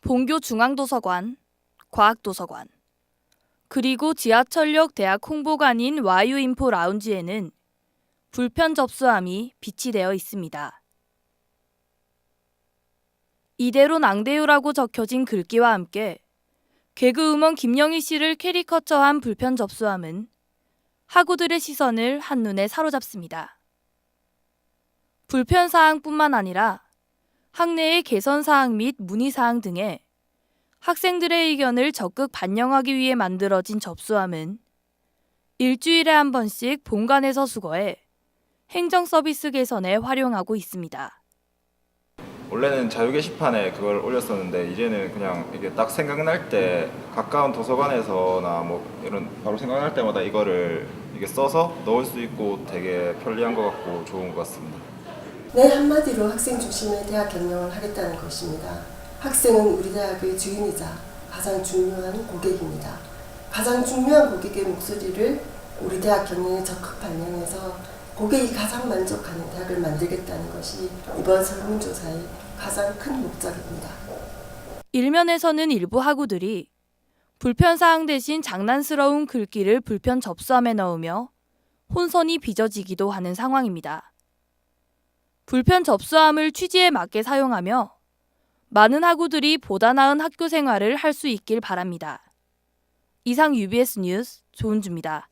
본교 중앙도서관, 과학도서관, 그리고 지하철역 대학 홍보관인 와유인포 라운지에는 불편 접수함이 비치되어 있습니다. 이대로 낭대요라고 적혀진 글귀와 함께 개그우먼 김영희 씨를 캐리커처한 불편 접수함은 학우들의 시선을 한눈에 사로잡습니다. 불편 사항뿐만 아니라 학내의 개선 사항 및 문의 사항 등에 학생들의 의견을 적극 반영하기 위해 만들어진 접수함은 일주일에 한 번씩 본관에서 수거해 행정 서비스 개선에 활용하고 있습니다. 원래는 자유 게시판에 그걸 올렸었는데 이제는 그냥 이게 딱 생각날 때 가까운 도서관에서나 뭐 이런 바로 생각날 때마다 이거를 이게 써서 넣을 수 있고 되게 편리한 것 같고 좋은 것 같습니다. 네, 한마디로 학생 중심의 대학 경영을 하겠다는 것입니다. 학생은 우리 대학의 주인이자 가장 중요한 고객입니다. 가장 중요한 고객의 목소리를 우리 대학 경영에 적극 반영해서 고객이 가장 만족하는 대학을 만들겠다는 것이 이번 설문조사의 가장 큰 목적입니다. 일면에서는 일부 학우들이 불편사항 대신 장난스러운 글귀를 불편 접수함에 넣으며 혼선이 빚어지기도 하는 상황입니다. 불편 접수함을 취지에 맞게 사용하며 많은 학우들이 보다 나은 학교 생활을 할 수 있길 바랍니다. 이상 UBS 뉴스 조은주입니다.